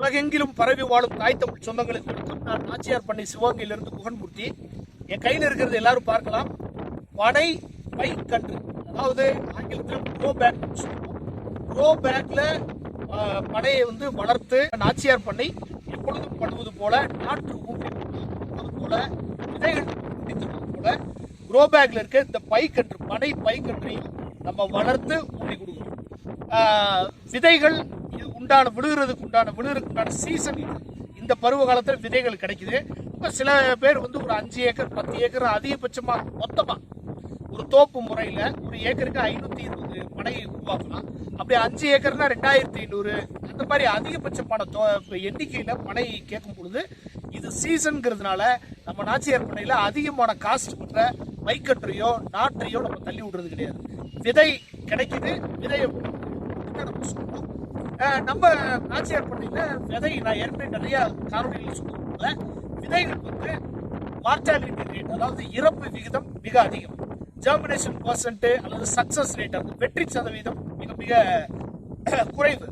உலகெங்கிலும் பரவி வாழும் தாய் தமிழ் சொந்தங்களுக்கு வணக்கம் நான் நாச்சியார் பண்ணை சிவகங்கையிலிருந்து குகன்மூர்த்தி. என் கையில் இருக்கிறது எல்லாரும் பார்க்கலாம். பனை பை கன்று. அதாவது ஆங்கிலத்தில் க்ரோ பேக் க்ரோ பேக்ல பனையை வந்து வளர்த்து நாச்சியார் பண்ணை எப்பொழுதும் பண்ணுவது போல நாற்று ஊட்டி போல விதைகள் ஊட்டித்தருவது போல க்ரோ பேக்ல இருக்க இந்த பைக்கன்று பனை பைக்கன்றையும் நம்ம வளர்த்து ஊட்டி கொடுக்கணும். விதைகள் உண்டான விழுகிறதுக்கு உண்டான விழுகிறதுக்கு உண்டான சீசன் இது. இந்த பருவ காலத்தில் விதைகள் கிடைக்குது. இப்போ சில பேர் வந்து ஒரு அஞ்சு ஏக்கர் பத்து ஏக்கர் அதிகபட்சமாக மொத்தமாக ஒரு தோப்பு முறையில் ஒரு ஏக்கருக்கு ஐநூற்றி இருபது பனையை உருவாக்கலாம். அப்படி அஞ்சு ஏக்கர்னா ரெண்டாயிரத்தி ஐநூறு. அந்த மாதிரி அதிகபட்சமான தோ எண்ணிக்கையில் பனை கேட்கும் பொழுது இது சீசனுங்கிறதுனால நம்ம நாச்சியார் பண்ணையில் அதிகமான காஸ்ட் பண்ணுற மைக்கற்றையோ நாற்றையோ நம்ம தள்ளி விடுறது கிடையாது. விதை கிடைக்குது விதையை நம்ம நம்ம நாச்சியார் பண்ணையில் விதை நான் ஏற்கனவே நிறையா காணொலிகள் சொல்லுவோம்ல விதைகள் வந்து மார்டாலிட்டி ரேட் அதாவது இறப்பு விகிதம் மிக அதிகம். ஜெர்மினேஷன் பர்சன்ட் அல்லது சக்சஸ் ரேட் அந்த வெற்றி சதவீதம் மிக மிக குறைவு.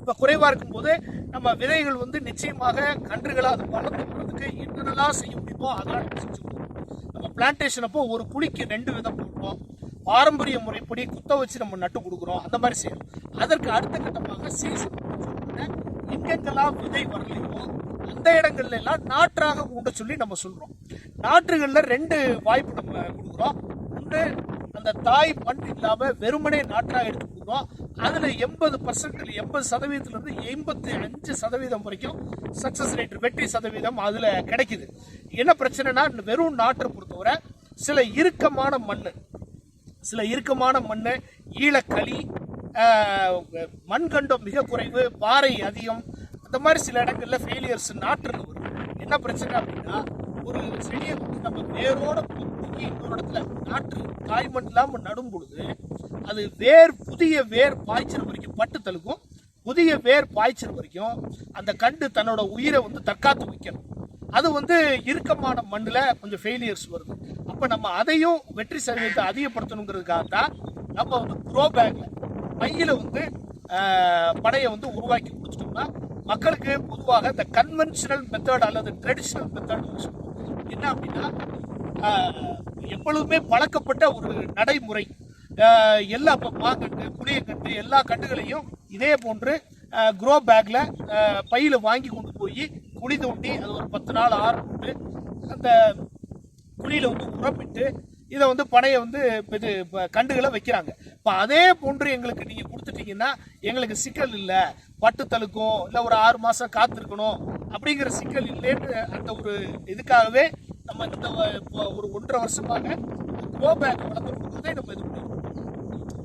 இப்போ குறைவாக இருக்கும்போது நம்ம விதைகள் வந்து நிச்சயமாக கன்றுகளை அது வளர்ந்து போகிறதுக்கு என்னென்னலாம் செய்ய முடியுமோ அதெல்லாம் நம்ம நம்ம பிளான்டேஷன் அப்போ ஒரு குழிக்கு ரெண்டு விதம் போடுறோம். பாரம்பரிய முறைப்படி குத்த வச்சு நம்ம நட்டு கொடுக்குறோம். அந்த மாதிரி செய்யணும். அதற்கு அடுத்த கட்டமாக சீசன் எங்கெங்கெல்லாம் விதை வரலையோ அந்த இடங்கள்ல எல்லாம் நாற்றாக ஊண்ட சொல்லி நம்ம சொல்றோம். நாற்றுகள்ல ரெண்டு வாய்ப்பு நம்ம கொடுக்குறோம். ஒன்று அந்த தாய் மண் இல்லாம வெறுமனே நாற்றாக எடுத்து கொடுக்குறோம். அதுல எண்பது பர்சன்ட் எண்பது சதவீதத்துல இருந்து எண்பத்தி அஞ்சு சதவீதம் வரைக்கும் சக்சஸ் ரேட் வெற்றி சதவீதம் அதுல கிடைக்குது. என்ன பிரச்சனைனா வெறும் நாற்றை பொறுத்தவரை சில இறுக்கமான மண் சில இறுக்கமான மண் ஈழக்களி மண்கண்டம் மிக குறைவு பாறை அதிகம். அந்த மாதிரி சில இடங்கள்ல ஃபெயிலியர்ஸ் நாட்டுறது வரும் என்ன பிரச்சனை அப்படின்னா ஒரு செடியை வந்து நம்ம வேரோட தூக்கி இன்னொரு இடத்துல நாற்று காய்மண் இல்லாமல் நடும் பொழுது அது வேர் புதிய வேர் பாய்ச்சல் வரைக்கும் பட்டு தழுக்கும் புதிய வேர் பாய்ச்சல் வரைக்கும் அந்த கண்டு தன்னோட உயிரை வந்து தற்காத்து வைக்கணும். அது வந்து இறுக்கமான மண்ணில் கொஞ்சம் ஃபெயிலியர்ஸ் வருது. அப்போ நம்ம அதையும் வெற்றி சதவீதத்தை அதிகப்படுத்தணுங்கிறதுக்காக தான் நம்ம வந்து க்ரோ பேக்கில் பையில வந்து படையை வந்து உருவாக்கி கொடுத்துட்டோம்னா மக்களுக்கு பொதுவாக இந்த கன்வென்ஷனல் மெத்தட் அல்லது ட்ரெடிஷ்னல் மெத்தட் என்ன அப்படின்னா எப்பொழுதுமே பழக்கப்பட்ட ஒரு நடைமுறை. எல்லா இப்போ மாங்கன்று புளியக்கன்று எல்லா கன்றுகளையும் இதே போன்று க்ரோ பேக்கில் பையில் வாங்கி கொண்டு போய் குழி தோண்டி அது ஒரு பத்து நாள் ஆறு போட்டு அந்த குழியில் வந்து உரமிட்டு இதை வந்து பனையை வந்து இது கண்டுகளை வைக்கிறாங்க. இப்போ அதே போன்று எங்களுக்கு நீங்கள் கொடுத்துட்டீங்கன்னா எங்களுக்கு சிக்கல் இல்லை. பட்டு தழுக்கும் இல்லை ஒரு ஆறு மாதம் காத்திருக்கணும் அப்படிங்கிற சிக்கல் இல்லைன்னு அந்த ஒரு இதுக்காகவே நம்ம இந்த ஒரு ஒன்றரை வருஷமாக க்ரோ பேக் வளர்த்து கொடுக்குறதே நம்ம இது பண்ணிருக்கோம்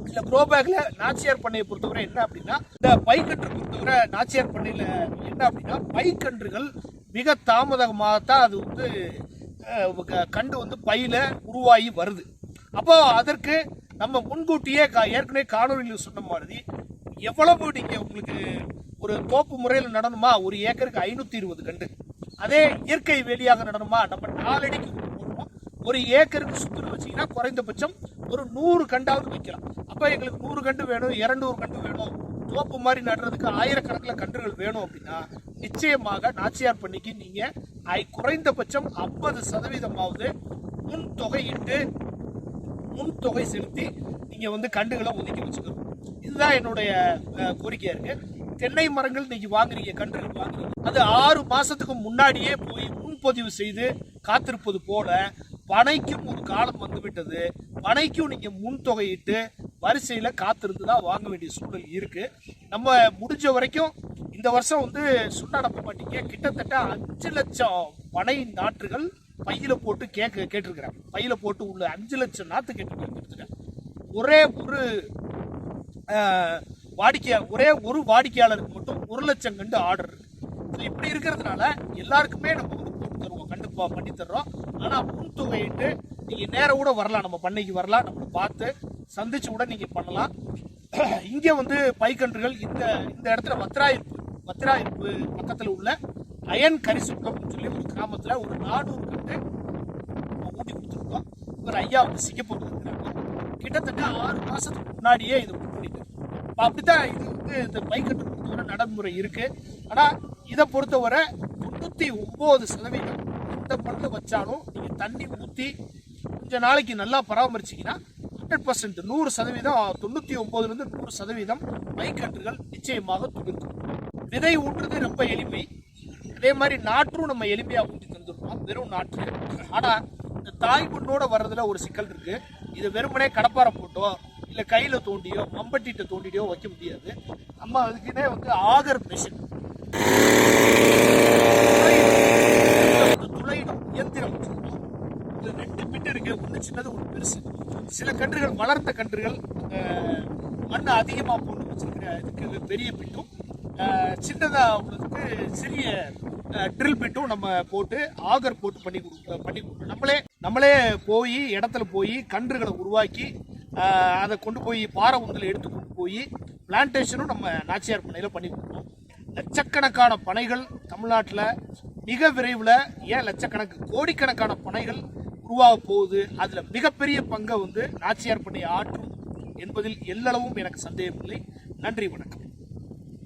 இந்த க்ரோ பேக்கில் நாச்சியார் பண்ணையை பொறுத்தவரை என்ன அப்படின்னா இந்த பைக்கன்று பொறுத்தவரை நாச்சியார் பண்ணையில் என்ன அப்படின்னா பைக்கன்றுகள் மிக தாமதமாகத்தான் அது வந்து கண்டு வந்து பையில உருவாகி வருது. அப்போ அதற்கு நம்ம முன்கூட்டியே கா- ஏற்கனவே காணொலியில் சொன்ன மாதிரி எவ்வளவு நீங்கள் உங்களுக்கு ஒரு தோப்பு முறையில் நடணுமா? ஒரு ஏக்கருக்கு ஐநூத்தி இருபது கண்டு அதே இயற்கை வேலியாக நடணுமா? நம்ம நாலடிக்கு போடுறோம். ஒரு ஏக்கருக்கு சுற்றுல வச்சீங்கன்னா குறைந்தபட்சம் ஒரு நூறு கண்டாவது வைக்கலாம். அப்போ எங்களுக்கு நூறு கண்டு வேணும் இரநூறு கண்டு வேணும். தோப்பு மாதிரி நடுறதுக்கு ஆயிரக்கணக்கில் கன்றுகள் வேணும் அப்படின்னா நிச்சயமாக நாச்சியார் பண்ணிக்கு நீங்கள் ஐ- குறைந்தபட்சம் ஐம்பது சதவீதமாவது முன் தொகையிட்டு முன் தொகை செலுத்தி நீங்கள் வந்து கண்டுகளை ஒதுக்கி வச்சுக்கணும். இதுதான் என்னுடைய கோரிக்கையாக இருக்குது தென்னை மரங்கள் இன்னைக்கு வாங்குறீங்க கன்றுகள் வாங்குறீங்க அது ஆறு மாதத்துக்கு முன்னாடியே போய் முன்பதிவு செய்து காத்திருப்பது போல பனைக்கும் ஒரு காலம் வந்துவிட்டது. பனைக்கும் நீங்கள் முன் தொகையிட்டு வரிசையில் காத்திருந்து தான் வாங்க வேண்டிய சூழல் இருக்குது நம்ம முடிஞ்ச வரைக்கும் இந்த வருஷம் வந்து சுண்ணா நம்ப மாட்டீங்க கிட்டத்தட்ட அஞ்சு லட்சம் பனை நாற்றுகள் பையில் போட்டு கேட்க கேட்டிருக்கிறேன். பையில் போட்டு உள்ள அஞ்சு லட்சம் நாற்று கேட்டு ஒரே ஒரு வாடிக்கையா ஒரே ஒரு வாடிக்கையாளருக்கு மட்டும் ஒரு லட்சம் கண்டு ஆர்டர் இருக்கு. இப்படி இருக்கிறதுனால எல்லாருக்குமே நம்ம வந்து போட்டு தருவோம். கண்டிப்பாக பண்ணி தர்றோம். ஆனால் முன் தொகையிட்டு நீங்கள் நேரம் கூட வரலாம். நம்ம பண்ணைக்கு வரலாம். நம்மளை பார்த்து சந்திச்சு கூட நீங்க பண்ணலாம். இங்க வந்து பைக்கன்றுகள் இந்த இந்த இடத்துல வத்ராயிருப்பு வத்ராயிருப்பு பக்கத்துல உள்ள அயன் கரிசுக்கம்னு சொல்லி ஒரு கிராமத்துல ஒரு நானூறு கட்டு ஊட்டி கொடுத்துருக்கோம். ஒரு ஐயா வந்து சிங்கப்பூர் இருக்கிறாங்க கிட்டத்தட்ட ஆறு மாசத்துக்கு முன்னாடியே இது புக் அப்படித்தான் இது வந்து இந்த பைக்கன்று பொறுத்தவரை நடைமுறை இருக்கு. ஆனா இதை பொறுத்தவரை தொண்ணூத்தி ஒன்பது சதவீதம் எந்த மண்ணில் வச்சாலும் நீங்க தண்ணி ஊத்தி கொஞ்சம் நாளைக்கு நல்லா பராமரிச்சிங்கன்னா ஹண்ட்ரட் பர்சன்ட் நூறு சதவீதம் தொண்ணூற்றி ஒம்பதுலேருந்து நூறு சதவீதம் பைக்கன்றுகள் நிச்சயமாக துளிர்க்கும் விதை ஊற்றுறது ரொம்ப எளிமை அதே மாதிரி நாற்றும் நம்ம எளிமையாக ஊற்றி தந்துடுறோம் வெறும் நாற்று ஆனால் இந்த தாய் மண்ணோட வர்றதுல ஒரு சிக்கல் இருக்கு இது வெறுமனே கடப்பாரை போட்டோ இல்லை கையில் தோண்டியோ மம்பட்டிட்ட தோண்டியோ வைக்க முடியாது நம்ம அதுக்குன்னே வந்து ஆகர் மிஷின் துளையிடும் இயந்திரம் இது ரெண்டு பிட்டு இருக்கு ஒன்று சின்னது ஒன்று பெருசு சில கன்றுகள் வளர்த்த கன்றுகள் அஹ், மண் அதிகமாக போட்டு வச்சிருக்கிற இதுக்கு பெரிய பிட்டும். சின்னதாக உள்ளதுக்கு சிறிய ட்ரில் பிட்டும் நம்ம போட்டு ஆகர் போட்டு பண்ணி கொடுக்க பண்ணி கொடுக்கணும். நம்மளே நம்மளே போய் இடத்துல போய் கன்றுகளை உருவாக்கி அதை கொண்டு போய் பாறை உந்தில் எடுத்து கொண்டு போய் பிளான்டேஷனும் நம்ம நாச்சியார் பண்ணையில் பண்ணி கொடுக்கணும். லட்சக்கணக்கான பனைகள் தமிழ்நாட்டில் மிக விரைவில் ஏன் லட்சக்கணக்கு கோடிக்கணக்கான பனைகள் உருவாக போகுது அதில் மிகப்பெரிய பங்கை வந்து நாச்சியார் பண்ணை ஆற்றும் என்பதில் எல்லளவும் எனக்கு சந்தேகமில்லை. நன்றி வணக்கம்.